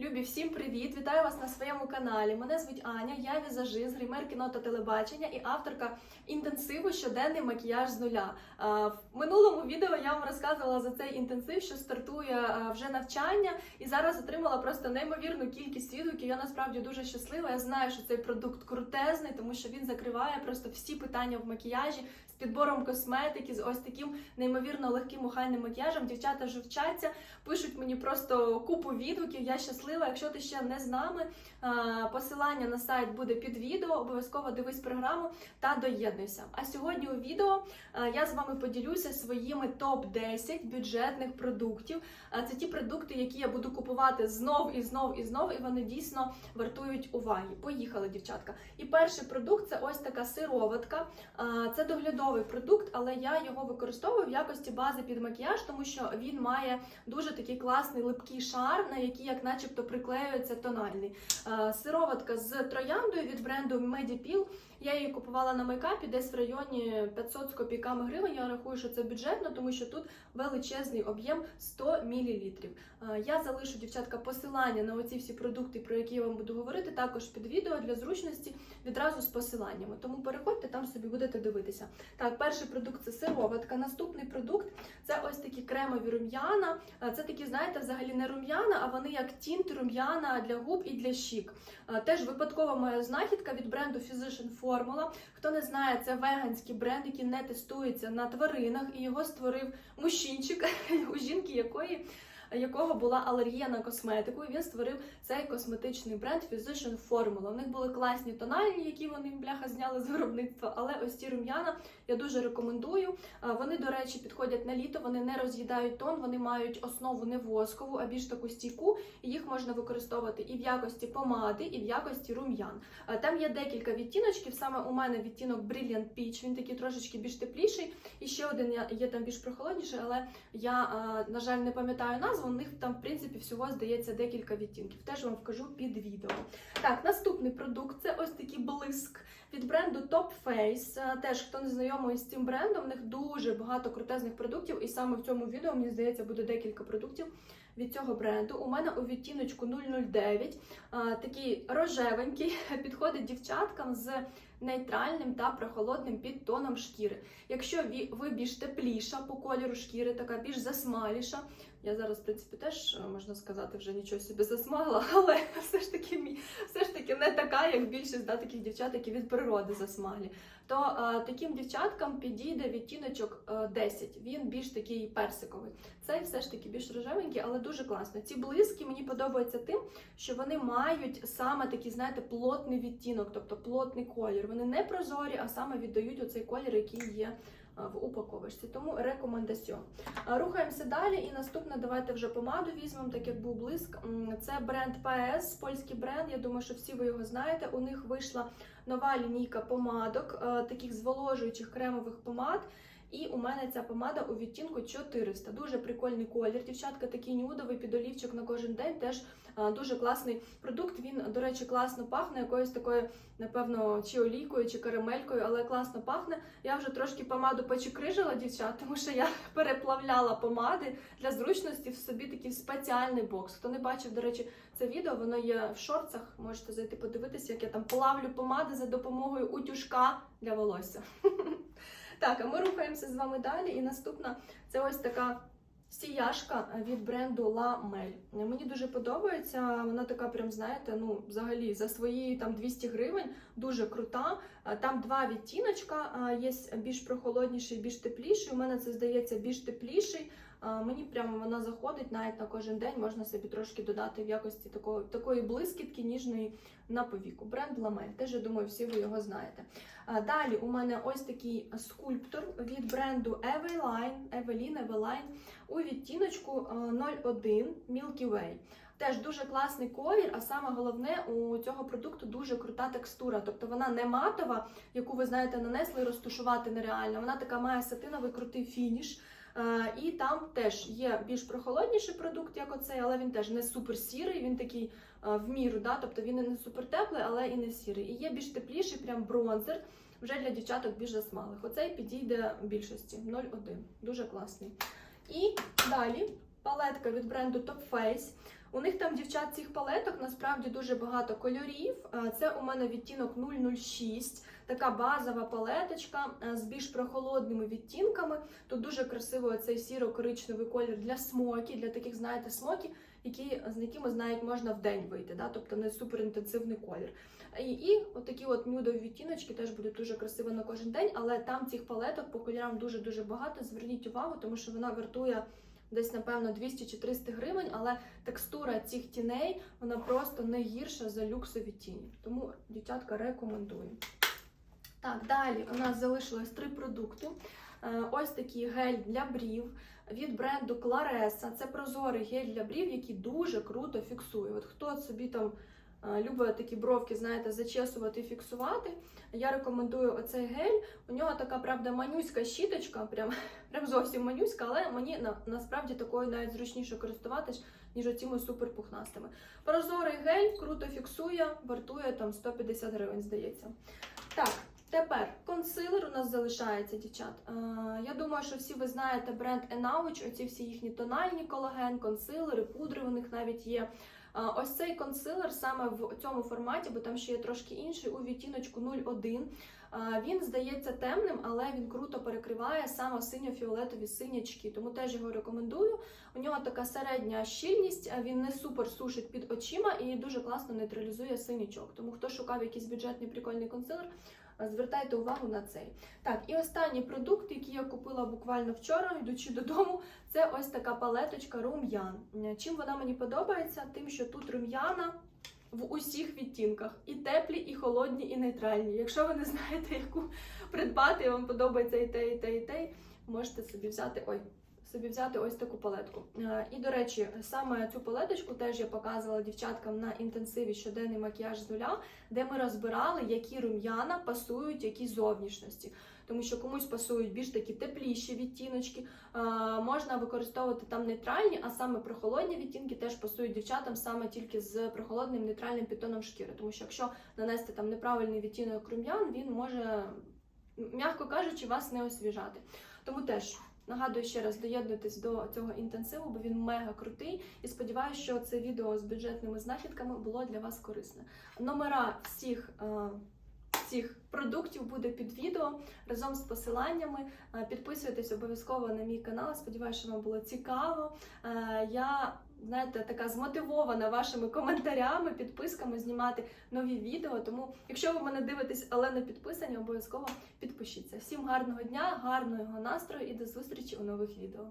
Любі, всім привіт! Вітаю вас на своєму каналі. Мене звуть Аня, я візажист, гример кіно та телебачення і авторка інтенсиву щоденний макіяж з нуля. В минулому відео я вам розказувала за цей інтенсив, що стартує вже навчання, і зараз отримала просто неймовірну кількість відгуків. Я насправді дуже щаслива. Я знаю, що цей продукт крутезний, тому що він закриває просто всі питання в макіяжі з підбором косметики, з ось таким неймовірно легким охайним макіяжем. Дівчата вже вчаться, пишуть мені просто купу відгуків. Я щаслива. Якщо ти ще не з нами, посилання на сайт буде під відео. Обов'язково дивись програму та доєднуйся. А сьогодні у відео я з вами поділюся своїми топ 10 бюджетних продуктів. Це ті продукти, які я буду купувати знов і знов і знов, і вони дійсно вартують уваги. Поїхали, дівчатка. І перший продукт це ось така сироватка. Це доглядовий продукт, але я його використовую в якості бази під макіяж, тому що він має дуже такий класний липкий шар, на який, як начебто, приклеюється тональний. Е, Сироватка з трояндою від бренду Medipil. Я її купувала на мейкапі десь в районі 500 з копійками гривень. Я рахую, що це бюджетно, тому що тут величезний об'єм 100 мл. Я залишу дівчатка посилання на оці всі продукти, про які я вам буду говорити, також під відео для зручності відразу з посиланнями. Тому переходьте там собі будете дивитися. Так, перший продукт це сироватка. Наступний продукт це ось такі кремові рум'яна. Е, Це такі, знаєте, взагалі не рум'яна, а вони як тінт рум'яна для губ і для щік. Е, Теж випадкова моя знахідка від бренду Physician Formula. Хто не знає, це веганський бренд, який не тестується на тваринах, і його створив мужчинчик, у жінки якої. Якого була алергія на косметику, і він створив цей косметичний бренд Physician Formula. У них були класні тональні, які вони бляха зняли з виробництва. Але ось ці рум'яна я дуже рекомендую. Вони, до речі, підходять на літо, вони не роз'їдають тон, вони мають основу не воскову, а більш таку стійку. І їх можна використовувати і в якості помади, і в якості рум'ян. Там є декілька відтіночків. Саме у мене відтінок Brilliant Peach, він такий трошечки більш тепліший. І ще один є там більш прохолодніший, але я, на жаль, не пам'ятаю назву. У них там, в принципі, всього здається декілька відтінків. Теж вам вкажу під відео. Так, наступний продукт це ось такий блиск від бренду Top Face. Е, Теж хто не знайомий з цим брендом, в них дуже багато крутезних продуктів, і саме в цьому відео мені здається буде декілька продуктів. Від цього бренду у мене у відтіночку 009 такий рожевенький підходить дівчаткам з нейтральним та прохолодним підтоном шкіри. Якщо ви більш тепліша по кольору шкіри, така більш засмаліша. Я зараз, в принципі, теж е, можна сказати, вже нічого собі засмагла, але все ж таки все ж таки не така, як більшість да, таких дівчат, які від природи засмаглі. То е, таким дівчаткам підійде відтіночок е, 10. Він більш такий персиковий. Цей все ж таки більш рожевенький, але дуже класно. Ці блиски мені подобаються тим, що вони мають саме такий, знаєте, плотний відтінок, тобто плотний колір. Вони не прозорі, а саме віддають оцей колір, який є. Е, В упаковочці, тому рекомендаціон. Рухаємося далі, і наступне давайте вже помаду візьмемо, так як був блиск. Це бренд PS, польський бренд. Я думаю, що всі ви його знаєте. У них вийшла нова лінійка помадок, е, таких зволожуючих кремових помад. І у мене ця помада у відтінку 400. Дуже прикольний колір. Дівчатка, такий нюдовий підолівчик на кожен день. Теж дуже класний продукт. Він, до речі, класно пахне якоюсь такою, напевно, чи олійкою, чи карамелькою, але класно пахне. Я вже трошки помаду почекрижила, дівчат, тому що я переплавляла помади для зручності в собі такий спеціальний бокс. Хто не бачив, до речі, це відео, воно є в шорцах. Можете зайти подивитися, як я там плавлю помади за допомогою утюжка для волосся. Так, а ми рухаємося з вами далі. І наступна це ось така сіяшка від бренду La Mel. Мені дуже подобається. Вона така, прям знаєте, ну взагалі за свої там 200 гривень дуже крута. Там два відтіночка, є більш прохолодніший, більш тепліший. У мене це здається більш тепліший. Мені прямо вона заходить навіть на кожен день. Можна собі трошки додати в якості такої, такої блискітки ніжної на повіку. Бренд Ламель. Теж я думаю, всі ви його знаєте. Далі у мене ось такий скульптор від бренду Eveline, Eveline, Eveline у відтіночку 01 Milky Way. Теж дуже класний колір, а саме головне у цього продукту дуже крута текстура. Тобто вона не матова, яку ви знаєте, нанесли розтушувати нереально. Вона така має сатиновий крутий фініш. Е, І там теж є більш прохолодніший продукт, як оцей, але він теж не супер сірий, він такий е, в міру, да? тобто він не супер теплий, але і не сірий. І є більш тепліший, прям бронзер, вже для дівчаток більш засмалих. Оцей підійде більшості 0,1. Дуже класний. І далі палетка від бренду Top Face. У них там дівчат цих палеток насправді дуже багато кольорів. Е, Це у мене відтінок 006, така базова палеточка е, з більш прохолодними відтінками. Тут дуже красивий цей сіро-коричневий колір для смокі, для таких, знаєте, смокі, які, з якими знають, можна в день вийти, да? тобто не суперінтенсивний колір. І, і от такі от нюдові відтіночки теж будуть дуже красиво на кожен день, але там цих палеток по кольорам дуже-дуже багато. Зверніть увагу, тому що вона вартує десь, напевно, 200 чи 300 гривень, але текстура цих тіней вона просто не гірша за люксові тіні. Тому, дівчатка, рекомендую. Так, далі у нас залишилось три продукти. Е, Ось такий гель для брів від бренду Клареса. Це прозорий гель для брів, який дуже круто фіксує. От хто собі там любить такі бровки, знаєте, зачесувати і фіксувати. Я рекомендую оцей гель. У нього така, правда, манюська щіточка, прям, прям зовсім манюська, але мені на, насправді такою навіть зручніше користуватись, ніж оціми суперпухнастими. Прозорий гель круто фіксує, вартує там 150 гривень, здається. Так, тепер консилер у нас залишається, дівчат. Е, я думаю, що всі ви знаєте бренд Enouch, оці всі їхні тональні колаген, консилери, пудри у них навіть є. Ось цей консилер саме в цьому форматі, бо там ще є трошки інший, у відтіночку 01. Е, Він здається темним, але він круто перекриває саме синьо-фіолетові синячки, тому теж його рекомендую. У нього така середня щільність, він не супер сушить під очима і дуже класно нейтралізує синячок. Тому хто шукав якийсь бюджетний прикольний консилер, звертайте увагу на цей. Так, і останній продукт, який я купила буквально вчора, йдучи додому, це ось така палеточка рум'ян. Чим вона мені подобається? Тим, що тут рум'яна в усіх відтінках: і теплі, і холодні, і нейтральні. Якщо ви не знаєте, яку придбати, і вам подобається і те, і те, і те, можете собі взяти. Ой. Собі взяти ось таку палетку. Е, І, до речі, саме цю палеточку теж я показувала дівчаткам на інтенсиві щоденний макіяж з нуля, де ми розбирали, які рум'яна пасують якій зовнішності. Тому що комусь пасують більш такі тепліші відтіночки. Е, Можна використовувати там нейтральні, а саме прохолодні відтінки теж пасують дівчатам саме тільки з прохолодним нейтральним підтоном шкіри. Тому що якщо нанести там неправильний відтінок рум'ян, він може, м'яко кажучи, вас не освіжати. Тому теж. Нагадую ще раз, доєднуйтесь до цього інтенсиву, бо він мега крутий. І сподіваюся, що це відео з бюджетними знахідками було для вас корисне. Номера всіх. Цих продуктів буде під відео разом з посиланнями. Е, Підписуйтесь обов'язково на мій канал. Сподіваюся, що вам було цікаво. Е, Я знаєте, така змотивована вашими коментарями, підписками знімати нові відео. Тому, якщо ви мене дивитесь, але не підписані, обов'язково підпишіться. Всім гарного дня, гарного настрою і до зустрічі у нових відео.